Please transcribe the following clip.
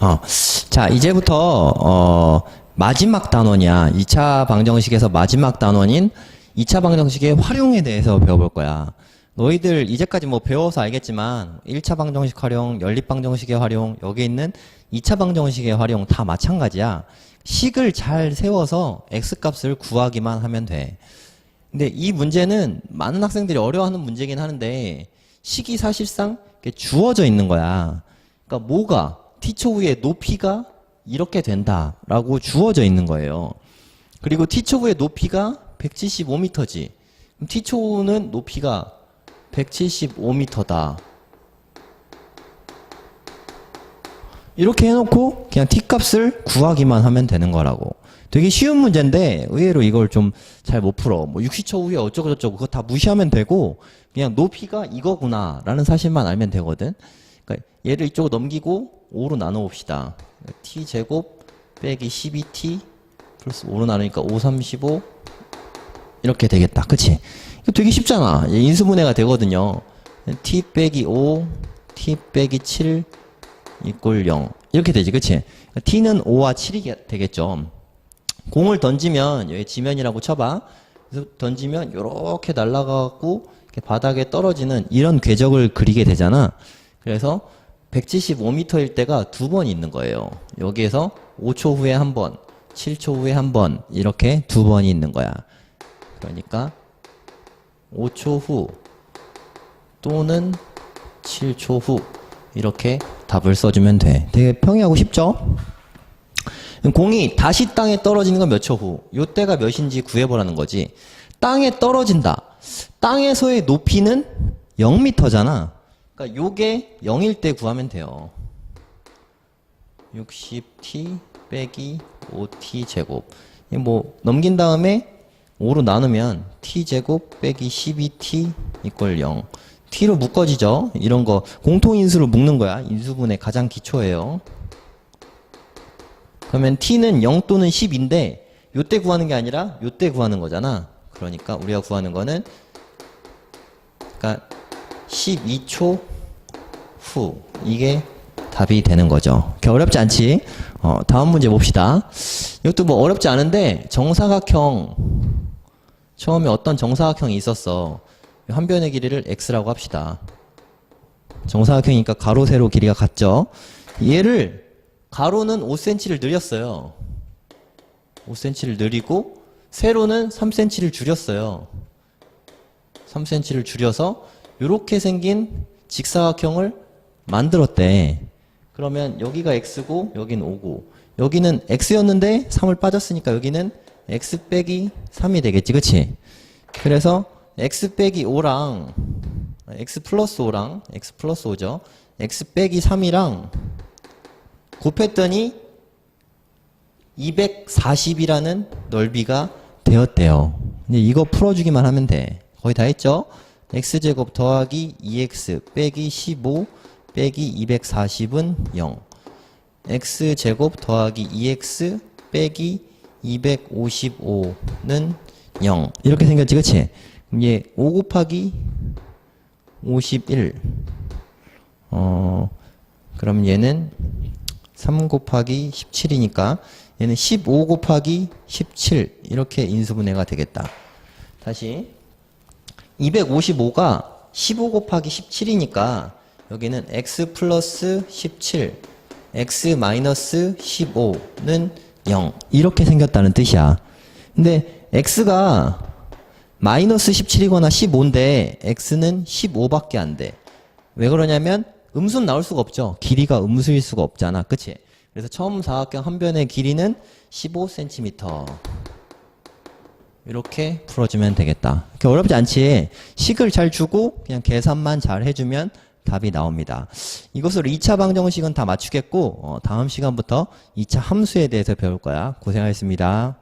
어. 자, 이제부터, 어, 마지막 단원이야. 2차 방정식에서 마지막 단원인 2차 방정식의 활용에 대해서 배워볼 거야. 너희들 이제까지 뭐 배워서 알겠지만 1차 방정식 활용, 연립 방정식의 활용, 여기 있는 2차 방정식의 활용 다 마찬가지야. 식을 잘 세워서 x값을 구하기만 하면 돼. 근데 이 문제는 많은 학생들이 어려워하는 문제긴 하는데 식이 사실상 주어져 있는 거야. 그러니까 뭐가 t초후의 높이가 이렇게 된다라고 주어져 있는 거예요. 그리고 t초후의 높이가 175m지. 그럼 t초후는 높이가 175m다. 이렇게 해놓고 그냥 t값을 구하기만 하면 되는 거라고. 되게 쉬운 문제인데 의외로 이걸 좀 잘 못 풀어. 뭐 60초 후에 어쩌고 저쩌고 그거 다 무시하면 되고 그냥 높이가 이거구나라는 사실만 알면 되거든. 그러니까 얘를 이쪽으로 넘기고 5로 나눠 봅시다. t 제곱 빼기 12t 플러스 5로 나누니까 5, 35 이렇게 되겠다. 그치? 이거 되게 쉽잖아. 얘 인수분해가 되거든요. t 빼기 5, t 빼기 7 이꼴 0 이렇게 되지. 그치? t는 5와 7이 되겠죠. 공을 던지면 여기 지면이라고 쳐봐. 그래서 던지면 이렇게 날아가고 바닥에 떨어지는 이런 궤적을 그리게 되잖아. 그래서 175m일 때가 두 번 있는 거예요. 여기에서 5초 후에 한 번, 7초 후에 한 번 이렇게 두 번이 있는 거야. 그러니까 5초 후 또는 7초 후 이렇게 답을 써주면 돼. 되게 평이하고 쉽죠? 공이 다시 땅에 떨어지는 건 몇 초 후? 요때가 몇인지 구해보라는 거지. 땅에 떨어진다. 땅에서의 높이는 0m잖아. 그러니까 요게 0일 때 구하면 돼요. 60t 빼기 5t 제곱. 이뭐 넘긴 다음에 5로 나누면 t 제곱 빼기 12t 이꼴 0. t로 묶어지죠. 이런 거 공통인수로 묶는 거야. 인수분의 가장 기초예요. 그러면 t는 0 또는 10인데 요때 구하는 게 아니라 요때 구하는 거잖아. 그러니까 우리가 구하는 거는 그러니까 12초 후 이게 답이 되는 거죠. 어렵지 않지? 어, 다음 문제 봅시다. 이것도 뭐 어렵지 않은데 정사각형 처음에 어떤 정사각형이 있었어. 한 변의 길이를 x라고 합시다. 정사각형이니까 가로 세로 길이가 같죠. 얘를 가로는 5cm를 늘렸어요. 5cm를 늘리고 세로는 3cm를 줄였어요. 3cm를 줄여서 이렇게 생긴 직사각형을 만들었대. 그러면 여기가 x고 여긴 5고 여기는 x였는데 3을 빠졌으니까 여기는 x 빼기 3이 되겠지. 그치? 그래서 x 빼기 5랑 x 플러스 5랑 x 플러스 5죠. x 빼기 3이랑 곱했더니 240이라는 넓이가 되었대요. 이거 풀어주기만 하면 돼. 거의 다 했죠? x제곱 더하기 2x 빼기 15 빼기 240은 0. x제곱 더하기 2x 빼기 255는 0. 이렇게 생겼지, 그치? 그럼 얘 5 곱하기 51. 어, 그럼 얘는 3 곱하기 17이니까 얘는 15 곱하기 17 이렇게 인수분해가 되겠다. 다시 255가 15 곱하기 17이니까 여기는 x 플러스 17 x 마이너스 15는 0 이렇게 생겼다는 뜻이야. 근데 x가 마이너스 17이거나 15인데 x는 15밖에 안 돼. 왜 그러냐면 음수는 나올 수가 없죠. 길이가 음수일 수가 없잖아. 그치? 그래서 처음 사각형 한 변의 길이는 15cm. 이렇게 풀어주면 되겠다. 이렇게 어렵지 않지? 식을 잘 주고 그냥 계산만 잘 해주면 답이 나옵니다. 이것으로 2차 방정식은 다 맞추겠고 어, 다음 시간부터 2차 함수에 대해서 배울 거야. 고생하셨습니다.